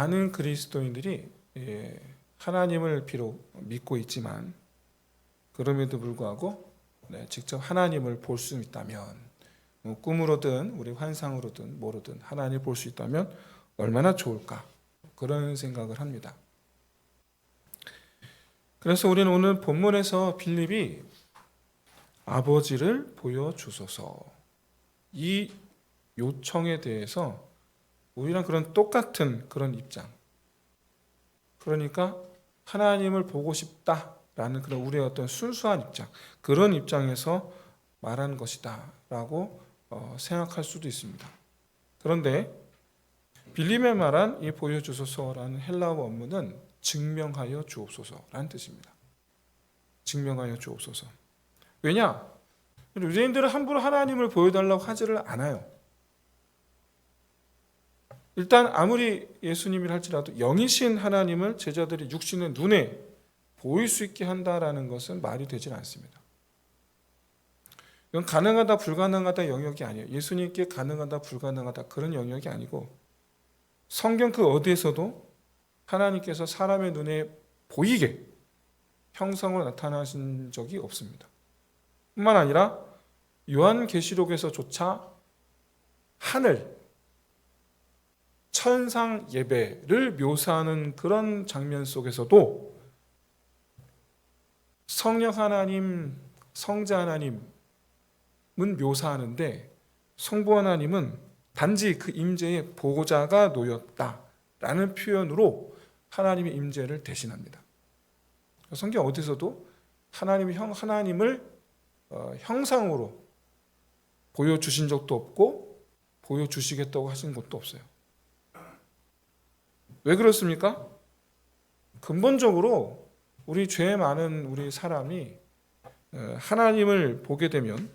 많은 그리스도인들이 예, 하나님을 비록 믿고 있지만 그럼에도 불구하고 네, 직접 하나님을 볼 수 있다면 뭐 꿈으로든 우리 환상으로든 뭐로든 하나님을 볼 수 있다면 얼마나 좋을까 그런 생각을 합니다. 그래서 우리는 오늘 본문에서 빌립이 아버지를 보여주소서 이 요청에 대해서 우리랑 그런 똑같은 그런 입장. 그러니까 하나님을 보고 싶다라는 그런 우리의 어떤 순수한 입장, 그런 입장에서 말하는 것이다라고 어, 생각할 수도 있습니다. 그런데 빌림의 말한 이 보여주소서라는 헬라어 원문은 증명하여 주옵소서라는 뜻입니다. 증명하여 주옵소서. 왜냐? 유대인들은 함부로 하나님을 보여달라고 하지를 않아요. 일단 아무리 예수님이라 할지라도 영이신 하나님을 제자들이 육신의 눈에 보일 수 있게 한다라는 것은 말이 되질 않습니다. 이건 가능하다 불가능하다 영역이 아니에요. 예수님께 가능하다 불가능하다 그런 영역이 아니고 성경 그 어디에서도 하나님께서 사람의 눈에 보이게 형상으로 나타나신 적이 없습니다. 뿐만 아니라 요한계시록에서조차 하늘 천상 예배를 묘사하는 그런 장면 속에서도 성령 하나님, 성자 하나님은 묘사하는데 성부 하나님은 단지 그 임재의 보호자가 놓였다라는 표현으로 하나님의 임재를 대신합니다. 성경 어디서도 하나님의 형 하나님을 어, 형상으로 보여주신 적도 없고 보여주시겠다고 하신 것도 없어요. 왜 그렇습니까? 근본적으로 우리 죄 많은 우리 사람이 어, 하나님을 보게 되면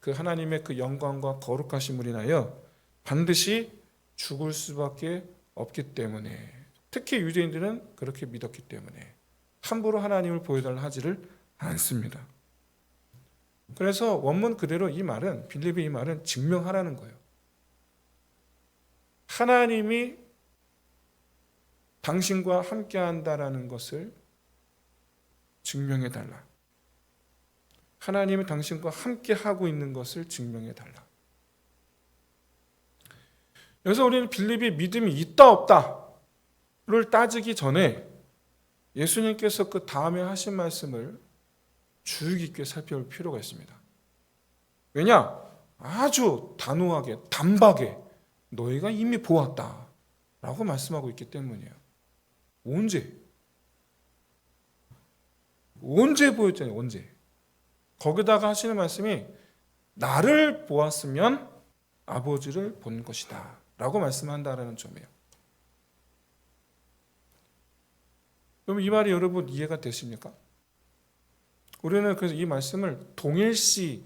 그 하나님의 그 영광과 거룩하심을 인하여 반드시 죽을 수밖에 없기 때문에 특히 유대인들은 그렇게 믿었기 때문에 함부로 하나님을 보여달라 하지를 않습니다. 그래서 원문 그대로 이 말은 빌립의 이 말은 증명하라는 거예요. 하나님이 당신과 함께 한다라는 것을 증명해 달라. 하나님이 당신과 함께 하고 있는 것을 증명해 달라. 그래서 우리는 빌립이 믿음이 있다 없다를 따지기 전에 예수님께서 그 다음에 하신 말씀을 주의 깊게 살펴볼 필요가 있습니다. 왜냐? 아주 단호하게 단박에 너희가 이미 보았다 라고 말씀하고 있기 때문이에요. 언제? 언제 보였잖아요. 언제? 거기다가 하시는 말씀이 나를 보았으면 아버지를 본 것이다. 라고 말씀한다라는 점이에요. 그럼 이 말이 여러분 이해가 되십니까? 우리는 그래서 이 말씀을 동일시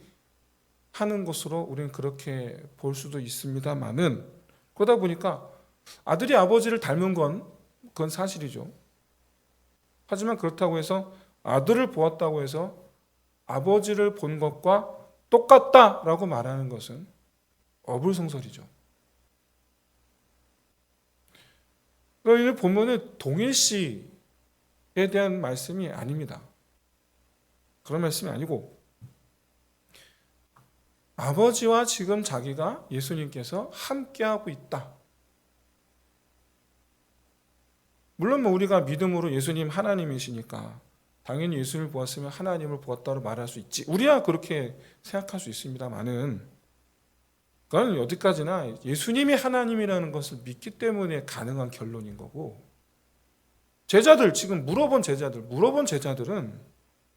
하는 것으로 우리는 그렇게 볼 수도 있습니다만은 그러다 보니까 아들이 아버지를 닮은 건 그건 사실이죠. 하지만 그렇다고 해서 아들을 보았다고 해서 아버지를 본 것과 똑같다라고 말하는 것은 어불성설이죠. 그러니까 보면은 동일시에 대한 말씀이 아닙니다. 그런 말씀이 아니고 아버지와 지금 자기가 예수님께서 함께하고 있다. 물론 뭐 우리가 믿음으로 예수님 하나님이시니까 당연히 예수님을 보았으면 하나님을 보았다고 말할 수 있지. 우리야 그렇게 생각할 수 있습니다만은 그건 어디까지나 예수님이 하나님이라는 것을 믿기 때문에 가능한 결론인 거고 제자들 지금 물어본 제자들 물어본 제자들은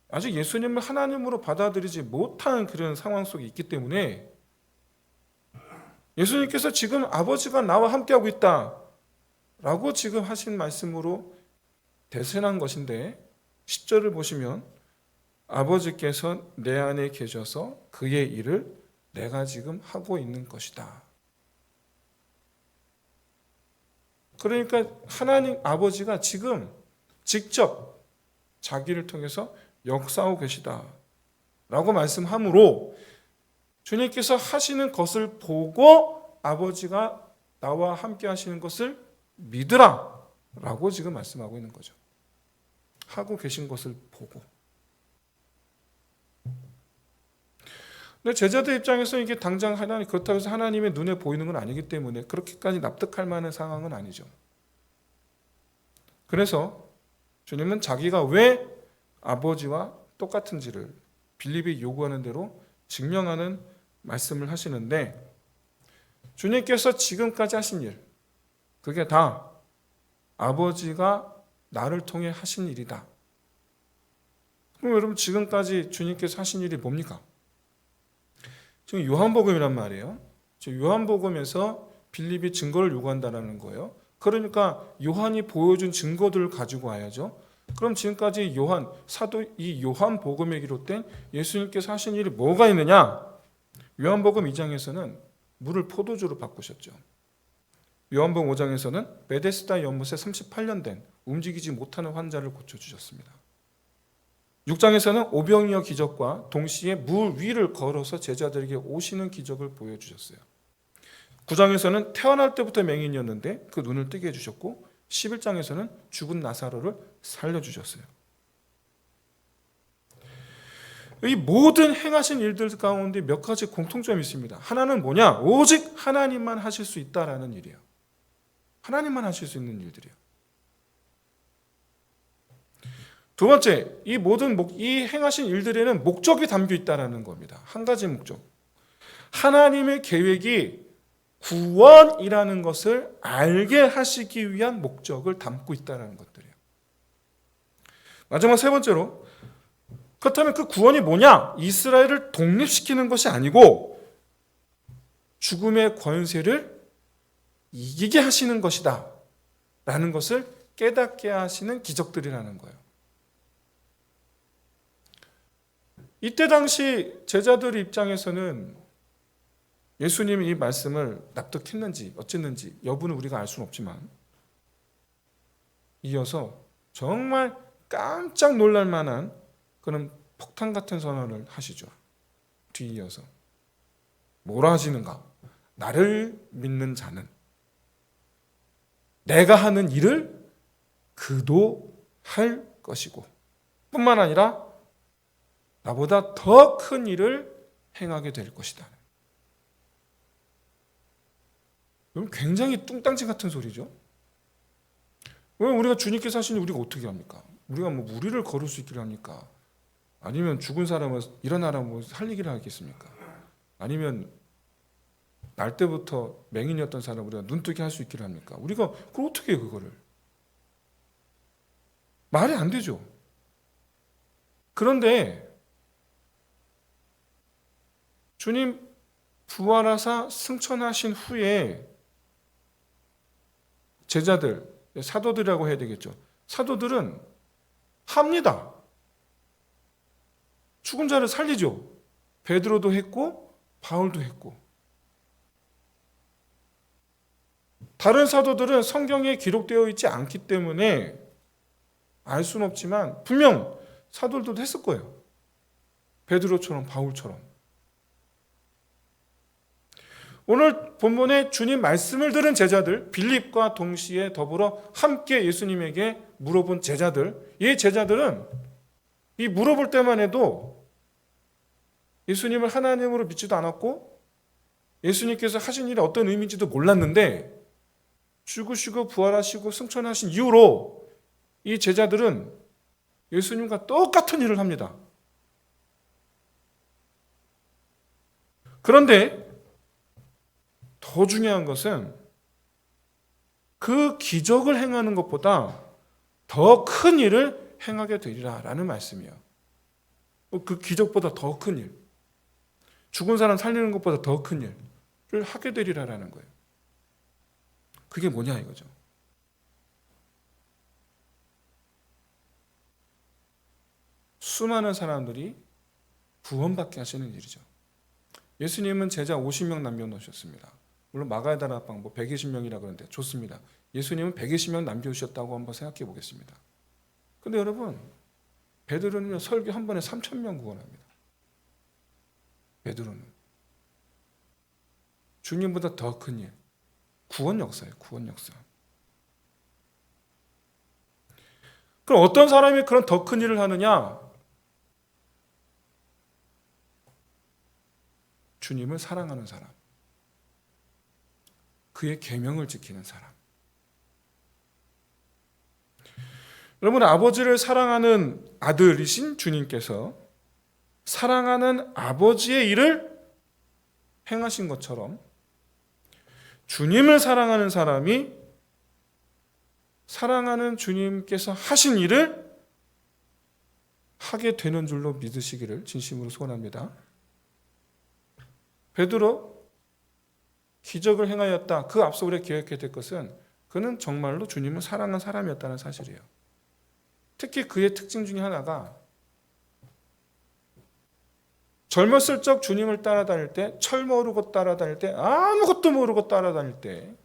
아직 예수님을 하나님으로 받아들이지 못한 그런 상황 속에 있기 때문에 예수님께서 지금 아버지가 나와 함께하고 있다 라고 지금 하신 말씀으로 대신한 것인데 10절을 보시면 아버지께서 내 안에 계셔서 그의 일을 내가 지금 하고 있는 것이다. 그러니까 하나님 아버지가 지금 직접 자기를 통해서 역사하고 계시다. 라고 말씀하므로 주님께서 하시는 것을 보고 아버지가 나와 함께 하시는 것을 믿으라. 라고 지금 말씀하고 있는 거죠. 하고 계신 것을 보고. 근데 제자들 입장에서 이게 당장 하나님 그렇다고 해서 하나님의 눈에 보이는 건 아니기 때문에 그렇게까지 납득할 만한 상황은 아니죠. 그래서 주님은 자기가 왜 아버지와 똑같은지를 빌립이 요구하는 대로 증명하는 말씀을 하시는데 주님께서 지금까지 하신 일 그게 다 아버지가 나를 통해 하신 일이다. 그럼 여러분 지금까지 주님께서 하신 일이 뭡니까? 지금 요한복음이란 말이에요. 지금 요한복음에서 빌립이 증거를 요구한다는 거예요. 그러니까 요한이 보여준 증거들을 가지고 와야죠. 그럼 지금까지 요한 사도 이 요한 복음에 기록된 예수님께서 하신 일이 뭐가 있느냐? 요한복음 2장에서는 물을 포도주로 바꾸셨죠. 요한복음 5장에서는 베데스다 연못에 38년 된 움직이지 못하는 환자를 고쳐 주셨습니다. 6장에서는 오병이어 기적과 동시에 물 위를 걸어서 제자들에게 오시는 기적을 보여 주셨어요. 9장에서는 태어날 때부터 맹인이었는데 그 눈을 뜨게 해 주셨고 11장에서는 죽은 나사로를 살려 주셨어요. 이 모든 행하신 일들 가운데 몇 가지 공통점이 있습니다. 하나는 뭐냐? 오직 하나님만 하실 수 있다라는 일이에요. 하나님만 하실 수 있는 일들이에요. 두 번째, 이 모든 목, 이 행하신 일들에는 목적이 담겨 있다라는 겁니다. 한 가지 목적. 하나님의 계획이 구원이라는 것을 알게 하시기 위한 목적을 담고 있다는 것들이에요. 마지막 세 번째로 그렇다면 그 구원이 뭐냐? 이스라엘을 독립시키는 것이 아니고 죽음의 권세를 이기게 하시는 것이다. 라는 것을 깨닫게 하시는 기적들이라는 거예요. 이때 당시 제자들 입장에서는 예수님이 이 말씀을 납득했는지 어쨌는지 여부는 우리가 알 수는 없지만 이어서 정말 깜짝 놀랄 만한 그런 폭탄 같은 선언을 하시죠. 뒤이어서 뭐라 하시는가? 나를 믿는 자는 내가 하는 일을 그도 할 것이고 뿐만 아니라 나보다 더 큰 일을 행하게 될 것이다. 그럼 굉장히 뚱땅지 같은 소리죠. 왜 우리가 주님께서 하시니 우리가 어떻게 합니까? 우리가 뭐 무리를 걸을 수 있기를 합니까? 아니면 죽은 사람을 일어나라 뭐 살리기를 하겠습니까? 아니면 날 때부터 맹인이었던 사람 우리가 눈뜨게 할 수 있기를 합니까? 우리가 그걸 어떻게 해 그거를? 말이 안 되죠. 그런데 주님 부활하사 승천하신 후에 제자들, 사도들이라고 해야 되겠죠. 사도들은 합니다. 죽은 자를 살리죠. 베드로도 했고 바울도 했고. 다른 사도들은 성경에 기록되어 있지 않기 때문에 알 수는 없지만 분명 사도들도 했을 거예요. 베드로처럼 바울처럼. 오늘 본문에 주님 말씀을 들은 제자들 빌립과 동시에 더불어 함께 예수님에게 물어본 제자들 이 제자들은 이 물어볼 때만 해도 예수님을 하나님으로 믿지도 않았고 예수님께서 하신 일이 어떤 의미인지도 몰랐는데 죽으시고 부활하시고 승천하신 이후로 이 제자들은 예수님과 똑같은 일을 합니다. 그런데 더 중요한 것은 그 기적을 행하는 것보다 더 큰 일을 행하게 되리라 라는 말씀이에요. 그 기적보다 더 큰 일. 죽은 사람 살리는 것보다 더 큰 일을 하게 되리라라는 거예요. 그게 뭐냐 이거죠. 수많은 사람들이 구원받게 하시는 일이죠. 예수님은 제자 50명 남겨놓으셨습니다. 물론 마가의 다락방 뭐 120명이라 그러는데 좋습니다. 예수님은 120명 남겨주셨다고 한번 생각해 보겠습니다. 근데 여러분 베드로는 설교 한 번에 3천 명 구원합니다. 베드로는 주님보다 더 큰 일, 구원 역사예요. 구원 역사. 그럼 어떤 사람이 그런 더 큰 일을 하느냐? 주님을 사랑하는 사람. 그의 계명을 지키는 사람. 여러분 아버지를 사랑하는 아들이신 주님께서 사랑하는 아버지의 일을 행하신 것처럼 주님을 사랑하는 사람이 사랑하는 주님께서 하신 일을 하게 되는 줄로 믿으시기를 진심으로 소원합니다. 베드로 기적을 행하였다. 그 앞서 우리가 기억해야 될 것은 그는 정말로 주님을 사랑한 사람이었다는 사실이에요. 특히 그의 특징 중에 하나가 젊었을 적 주님을 따라다닐 때, 철 모르고 따라다닐 때, 아무것도 모르고 따라다닐 때,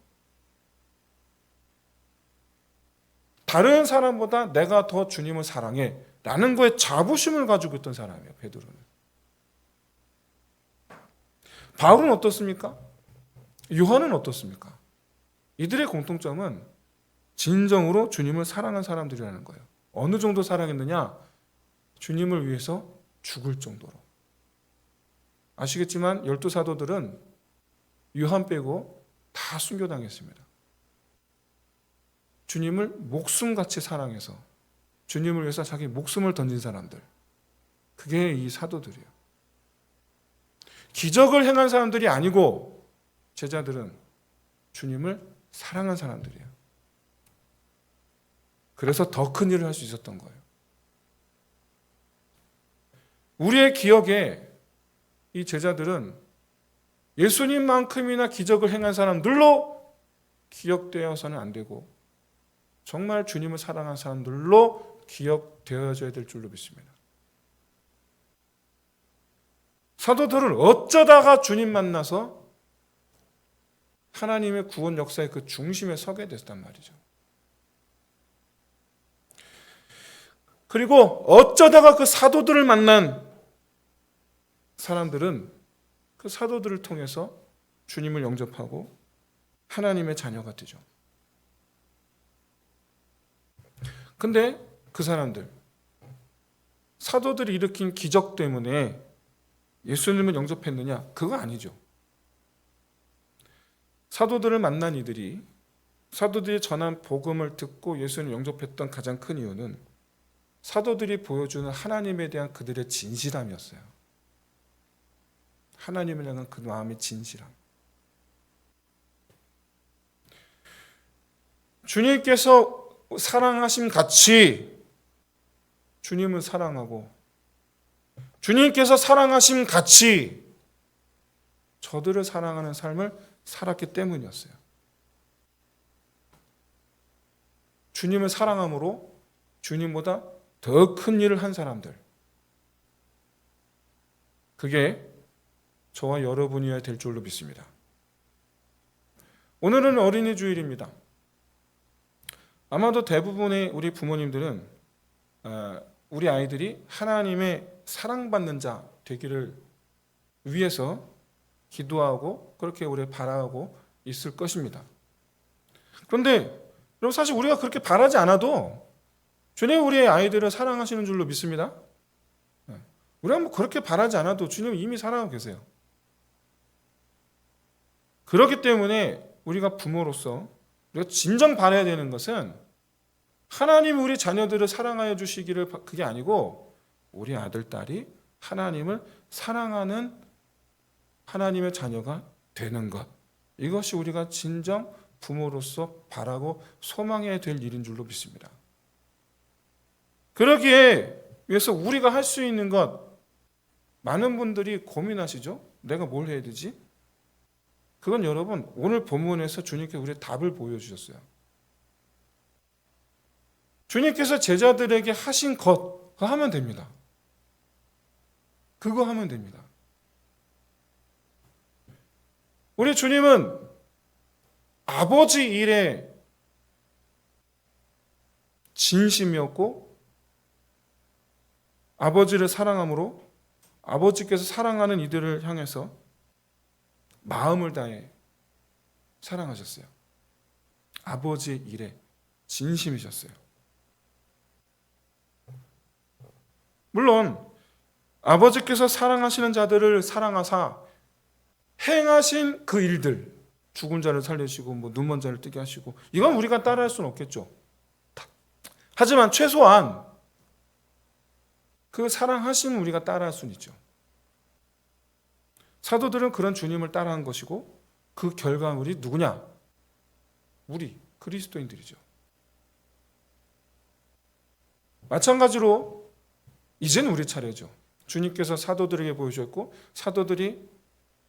다른 사람보다 내가 더 주님을 사랑해. 라는 거에 자부심을 가지고 있던 사람이에요, 베드로는. 바울은 어떻습니까? 요한은 어떻습니까? 이들의 공통점은 진정으로 주님을 사랑한 사람들이라는 거예요. 어느 정도 사랑했느냐? 주님을 위해서 죽을 정도로. 아시겠지만 열두 사도들은 요한 빼고 다 순교당했습니다. 주님을 목숨같이 사랑해서 주님을 위해서 자기 목숨을 던진 사람들. 그게 이 사도들이에요. 기적을 행한 사람들이 아니고 제자들은 주님을 사랑한 사람들이에요. 그래서 더 큰 일을 할 수 있었던 거예요. 우리의 기억에 이 제자들은 예수님만큼이나 기적을 행한 사람들로 기억되어서는 안 되고 정말 주님을 사랑한 사람들로 기억되어져야 될 줄로 믿습니다. 사도들은 어쩌다가 주님 만나서 하나님의 구원 역사의 그 중심에 서게 됐단 말이죠. 그리고 어쩌다가 그 사도들을 만난 사람들은 그 사도들을 통해서 주님을 영접하고 하나님의 자녀가 되죠. 근데 그 사람들, 사도들이 일으킨 기적 때문에 예수님을 영접했느냐? 그거 아니죠. 사도들을 만난 이들이 사도들이 전한 복음을 듣고 예수님을 영접했던 가장 큰 이유는 사도들이 보여주는 하나님에 대한 그들의 진실함이었어요. 하나님을 향한 그 마음의 진실함. 주님께서 사랑하심 같이 주님을 사랑하고 주님께서 사랑하심 같이 저들을 사랑하는 삶을 살았기 때문이었어요. 주님을 사랑함으로 주님보다 더 큰 일을 한 사람들. 그게 저와 여러분이어야 될 줄로 믿습니다. 오늘은 어린이 주일입니다. 아마도 대부분의 우리 부모님들은 어, 우리 아이들이 하나님의 사랑받는 자 되기를 위해서 기도하고 그렇게 우리 바라고 있을 것입니다. 그런데 여러분 사실 우리가 그렇게 바라지 않아도 주님 우리의 아이들을 사랑하시는 줄로 믿습니다. 네. 우리가 뭐 그렇게 바라지 않아도 주님 이미 사랑하고 계세요. 그렇기 때문에 우리가 부모로서 우리가 진정 바라야 되는 것은 하나님이 우리 자녀들을 사랑하여 주시기를 그게 아니고 우리 아들 딸이 하나님을 사랑하는 하나님의 자녀가 되는 것. 이것이 우리가 진정 부모로서 바라고 소망해야 될 일인 줄로 믿습니다. 그러기에 위해서 우리가 할 수 있는 것 많은 분들이 고민하시죠? 내가 뭘 해야 되지? 그건 여러분 오늘 본문에서 주님께 우리 답을 보여주셨어요. 주님께서 제자들에게 하신 것 그거 하면 됩니다. 그거 하면 됩니다. 우리 주님은 아버지 일에 진심이었고 아버지를 사랑함으로 아버지께서 사랑하는 이들을 향해서 마음을 다해 사랑하셨어요. 아버지 일에 진심이셨어요. 물론 아버지께서 사랑하시는 자들을 사랑하사 행하신 그 일들 죽은 자를 살리시고 뭐 눈먼 자를 뜨게 하시고 이건 우리가 따라할 수는 없겠죠. 하지만 최소한 그 사랑하심 우리가 따라할 수는 있죠. 사도들은 그런 주님을 따라한 것이고 그 결과물이 누구냐? 우리 그리스도인들이죠. 마찬가지로 이제는 우리 차례죠. 주님께서 사도들에게 보여주셨고 사도들이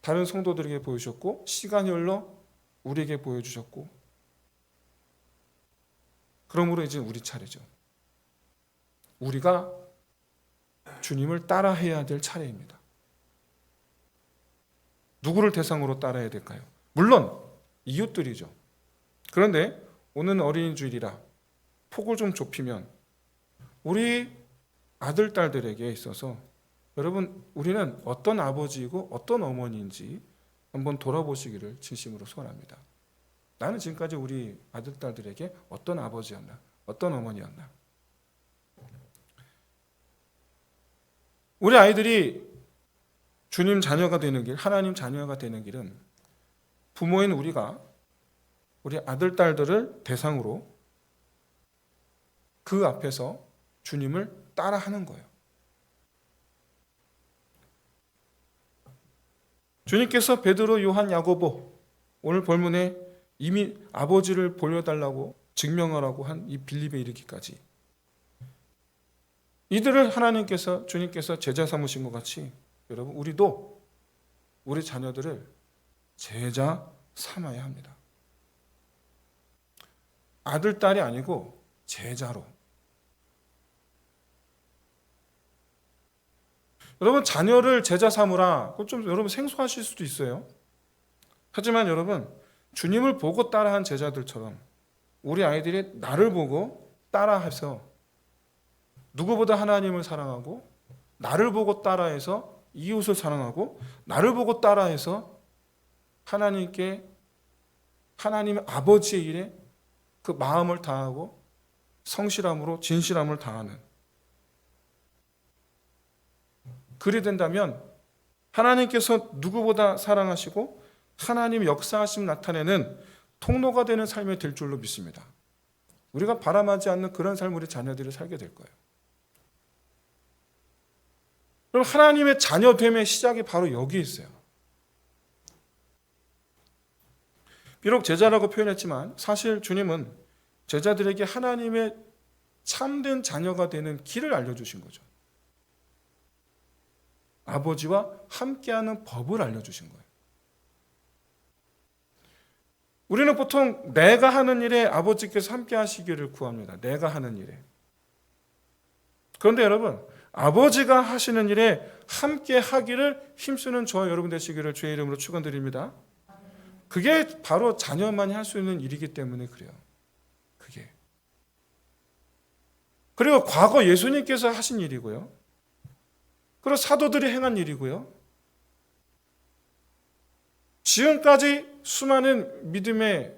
다른 성도들에게 보여주셨고 시간이 흘러 우리에게 보여주셨고 그러므로 이제 우리 차례죠. 우리가 주님을 따라해야 될 차례입니다. 누구를 대상으로 따라야 될까요? 물론 이웃들이죠. 그런데 오늘 어린이 주일이라 폭을 좀 좁히면 우리 아들 딸들에게 있어서 여러분 우리는 어떤 아버지이고 어떤 어머니인지 한번 돌아보시기를 진심으로 소원합니다. 나는 지금까지 우리 아들 딸들에게 어떤 아버지였나, 어떤 어머니였나. 우리 아이들이 주님 자녀가 되는 길, 하나님 자녀가 되는 길은 부모인 우리가 우리 아들 딸들을 대상으로 그 앞에서 주님을 따라하는 거예요. 주님께서 베드로, 요한, 야고보 오늘 본문에 이미 아버지를 보여달라고 증명하라고 한 이 빌립에 이르기까지 이들을 하나님께서 주님께서 제자 삼으신 것 같이 여러분 우리도 우리 자녀들을 제자 삼아야 합니다. 아들 딸이 아니고 제자로 여러분 자녀를 제자 삼으라. 그건 좀 여러분 생소하실 수도 있어요. 하지만 여러분 주님을 보고 따라한 제자들처럼 우리 아이들이 나를 보고 따라해서 누구보다 하나님을 사랑하고 나를 보고 따라해서 이웃을 사랑하고 나를 보고 따라해서 하나님께 하나님 아버지의 일에 그 마음을 다하고 성실함으로 진실함을 다하는 그리 된다면 하나님께서 누구보다 사랑하시고 하나님 역사하심 나타내는 통로가 되는 삶이 될 줄로 믿습니다. 우리가 바람하지 않는 그런 삶을 우리 자녀들이 살게 될 거예요. 그럼 하나님의 자녀됨의 시작이 바로 여기 있어요. 비록 제자라고 표현했지만 사실 주님은 제자들에게 하나님의 참된 자녀가 되는 길을 알려주신 거죠. 아버지와 함께하는 법을 알려주신 거예요. 우리는 보통 내가 하는 일에 아버지께서 함께 하시기를 구합니다. 내가 하는 일에. 그런데 여러분, 아버지가 하시는 일에 함께 하기를 힘쓰는 저와 여러분 되시기를 주의 이름으로 축원드립니다. 그게 바로 자녀만이 할 수 있는 일이기 때문에 그래요. 그게. 그리고 과거 예수님께서 하신 일이고요. 그리고 사도들이 행한 일이고요. 지금까지 수많은 믿음의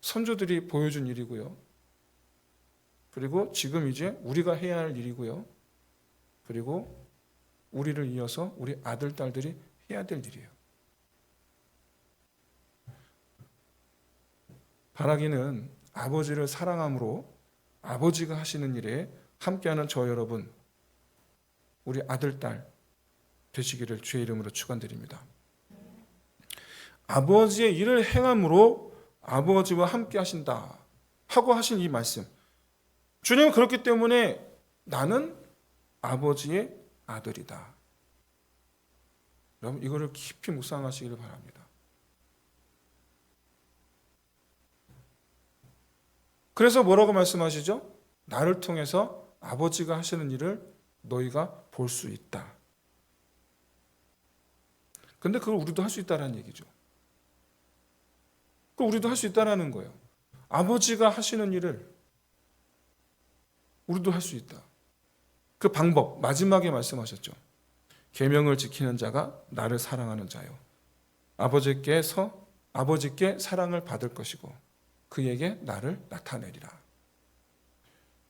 선조들이 보여준 일이고요. 그리고 지금 이제 우리가 해야 할 일이고요. 그리고 우리를 이어서 우리 아들, 딸들이 해야 될 일이에요. 바라기는 아버지를 사랑함으로 아버지가 하시는 일에 함께하는 저 여러분, 우리 아들, 딸 되시기를 주의 이름으로 축원드립니다. 아버지의 일을 행함으로 아버지와 함께 하신다 하고 하신 이 말씀. 주님은 그렇기 때문에 나는 아버지의 아들이다. 여러분 이거를 깊이 묵상하시기를 바랍니다. 그래서 뭐라고 말씀하시죠? 나를 통해서 아버지가 하시는 일을 너희가 볼 수 있다. 근데 그걸 우리도 할 수 있다라는 얘기죠. 그 우리도 할 수 있다라는 거예요. 아버지가 하시는 일을 우리도 할 수 있다. 그 방법 마지막에 말씀하셨죠. 계명을 지키는 자가 나를 사랑하는 자요. 아버지께서 아버지께 사랑을 받을 것이고 그에게 나를 나타내리라.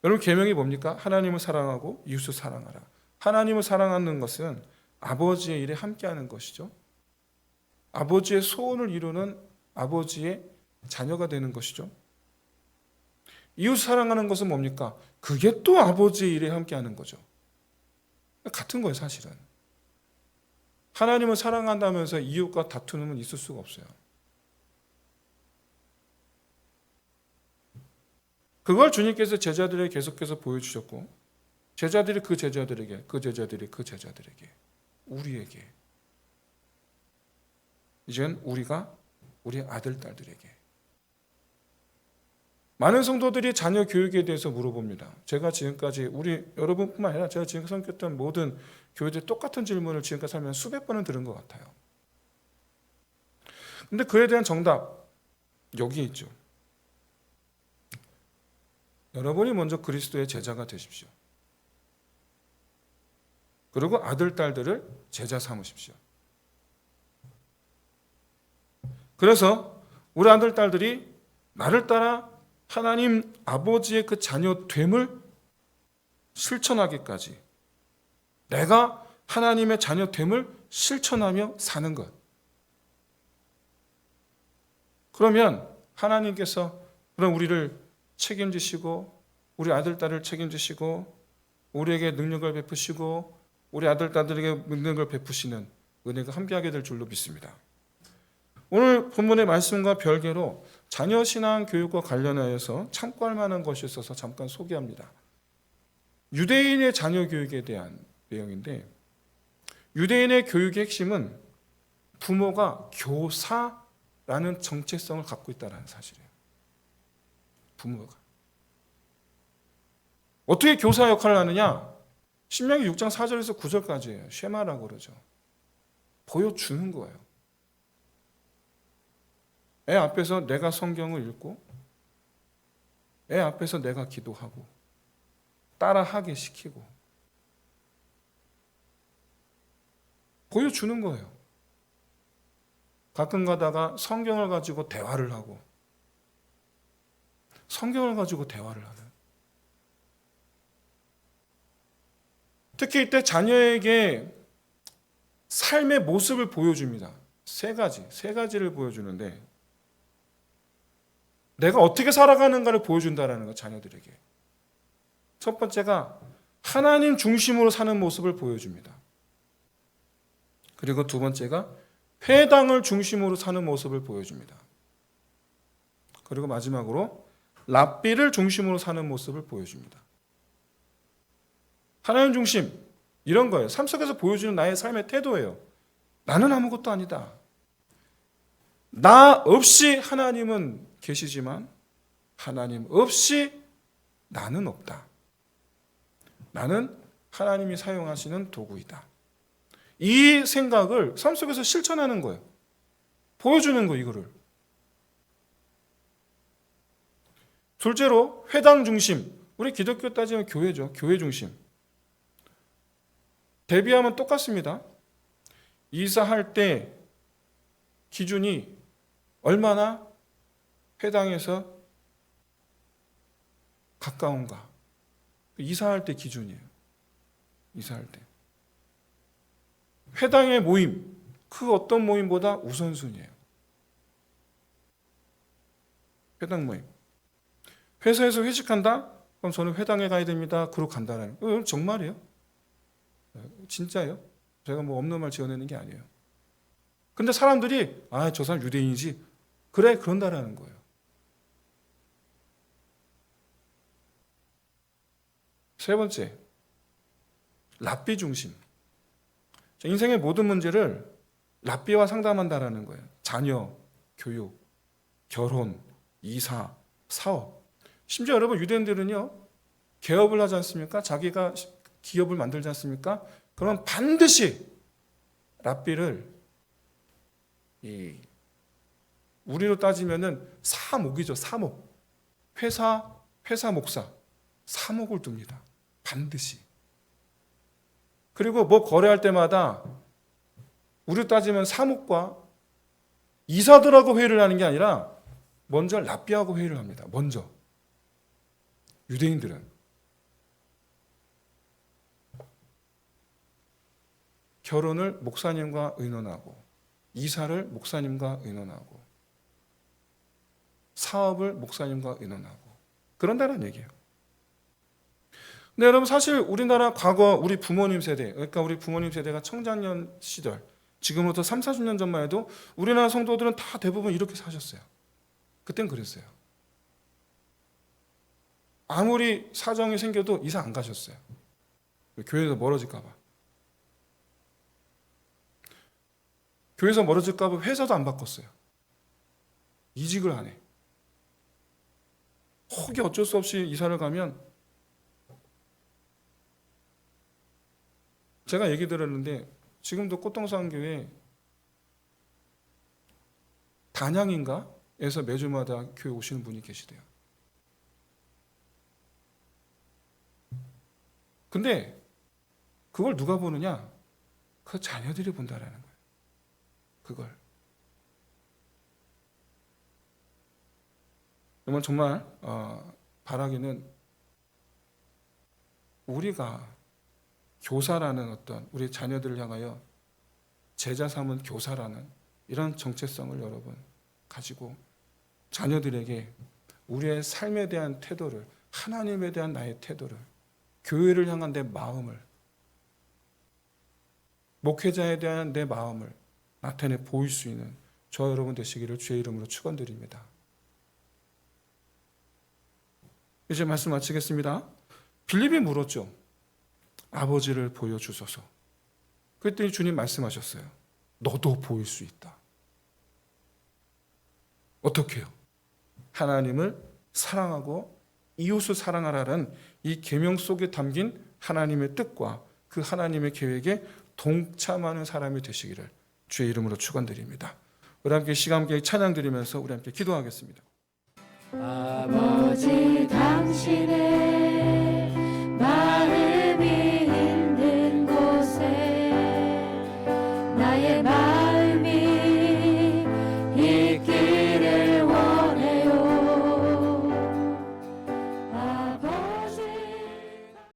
여러분 계명이 뭡니까? 하나님을 사랑하고 이웃을 사랑하라. 하나님을 사랑하는 것은 아버지의 일에 함께하는 것이죠. 아버지의 소원을 이루는 아버지의 자녀가 되는 것이죠. 이웃 사랑하는 것은 뭡니까? 그게 또 아버지의 일에 함께하는 거죠. 같은 거예요, 사실은. 하나님을 사랑한다면서 이웃과 다투는 있을 수가 없어요. 그걸 주님께서 제자들에게 계속해서 보여주셨고, 제자들이 그 제자들에게, 그 제자들이 그 제자들에게, 우리에게, 이젠 우리가 우리 아들, 딸들에게. 많은 성도들이 자녀 교육에 대해서 물어봅니다. 제가 지금까지 우리 여러분뿐만 아니라 제가 지금 섬겼던 모든 교회들 똑같은 질문을 지금까지 살면 수백 번은 들은 것 같아요. 근데 그에 대한 정답 여기에 있죠. 여러분이 먼저 그리스도의 제자가 되십시오. 그리고 아들, 딸들을 제자 삼으십시오. 그래서 우리 아들, 딸들이 나를 따라 하나님 아버지의 그 자녀 됨을 실천하기까지 내가 하나님의 자녀 됨을 실천하며 사는 것. 그러면 하나님께서 그럼 우리를 책임지시고 우리 아들 딸을 책임지시고 우리에게 능력을 베푸시고 우리 아들 딸들에게 능력을 베푸시는 은혜가 함께하게 될 줄로 믿습니다. 오늘 본문의 말씀과 별개로 자녀 신앙 교육과 관련하여서 참고할 만한 것이 있어서 잠깐 소개합니다. 유대인의 자녀 교육에 대한 내용인데 유대인의 교육의 핵심은 부모가 교사라는 정체성을 갖고 있다는 사실이에요. 부모가 어떻게 교사 역할을 하느냐? 신명기 6장 4절에서 9절까지예요. 쉐마라고 그러죠. 보여주는 거예요. 애 앞에서 내가 성경을 읽고 애 앞에서 내가 기도하고 따라하게 시키고 보여주는 거예요. 가끔 가다가 성경을 가지고 대화를 하고 성경을 가지고 대화를 하는 특히 이때 자녀에게 삶의 모습을 보여줍니다. 세 가지, 세 가지를 보여주는데 내가 어떻게 살아가는가를 보여준다라는 거 자녀들에게. 첫 번째가 하나님 중심으로 사는 모습을 보여줍니다. 그리고 두 번째가 회당을 중심으로 사는 모습을 보여줍니다. 그리고 마지막으로 랍비를 중심으로 사는 모습을 보여줍니다. 하나님 중심 이런 거예요. 삶 속에서 보여주는 나의 삶의 태도예요. 나는 아무것도 아니다. 나 없이 하나님은 계시지만 하나님 없이 나는 없다. 나는 하나님이 사용하시는 도구이다. 이 생각을 삶 속에서 실천하는 거예요. 보여주는 거 이거를. 둘째로 회당 중심. 우리 기독교 따지면 교회죠. 교회 중심. 대비하면 똑같습니다. 이사할 때 기준이 얼마나 회당에서 가까운가. 이사할 때 기준이에요. 이사할 때. 회당의 모임, 그 어떤 모임보다 우선순위예요. 회당 모임. 회사에서 회식한다? 그럼 저는 회당에 가야 됩니다. 그러고 간다라는. 어, 정말이에요? 진짜예요? 제가 뭐 없는 말 지어내는 게 아니에요. 근데 사람들이 아, 저 사람 유대인이지. 그래, 그런다라는 거예요. 세 번째, 랍비 중심. 인생의 모든 문제를 랍비와 상담한다라는 거예요. 자녀, 교육, 결혼, 이사, 사업. 심지어 여러분 유대인들은요 개업을 하지 않습니까? 자기가 기업을 만들지 않습니까? 그러면 반드시 랍비를 이 우리로 따지면은 사목이죠 사목 회사 회사 목사 사목을 둡니다 반드시. 그리고 뭐 거래할 때마다 우리 따지면 사목과 이사들하고 회의를 하는 게 아니라 먼저 랍비하고 회의를 합니다. 먼저. 유대인들은. 결혼을 목사님과 의논하고, 이사를 목사님과 의논하고, 사업을 목사님과 의논하고, 그런다는 얘기예요. 근데 여러분 사실 우리나라 과거 우리 부모님 세대 그러니까 우리 부모님 세대가 청장년 시절 지금부터 3, 40년 전만 해도 우리나라 성도들은 다 대부분 이렇게 사셨어요. 그땐 그랬어요. 아무리 사정이 생겨도 이사 안 가셨어요. 교회에서 멀어질까 봐. 교회에서 멀어질까 봐 회사도 안 바꿨어요. 이직을 안 해. 혹이 어쩔 수 없이 이사를 가면 제가 얘기 들었는데 지금도 꽃동산 교회 단양인가에서 매주마다 교회 오시는 분이 계시대요. 근데 그걸 누가 보느냐? 그 자녀들이 본다라는 거예요. 그걸. 그러면 정말 어, 바라기는 우리가 교사라는 어떤 우리 자녀들을 향하여 제자 삼은 교사라는 이런 정체성을 여러분 가지고 자녀들에게 우리의 삶에 대한 태도를 하나님에 대한 나의 태도를 교회를 향한 내 마음을 목회자에 대한 내 마음을 나타내 보일 수 있는 저 여러분 되시기를 주의 이름으로 축원드립니다. 이제 말씀 마치겠습니다. 빌립이 물었죠. 아버지를 보여주소서. 그랬더니 주님 말씀하셨어요. 너도 보일 수 있다. 어떻게요? 하나님을 사랑하고 이웃을 사랑하라는 이 계명 속에 담긴 하나님의 뜻과 그 하나님의 계획에 동참하는 사람이 되시기를 주의 이름으로 축원드립니다. 우리 함께 시간 함께 찬양 드리면서 우리 함께 기도하겠습니다. 아버지 당신의 마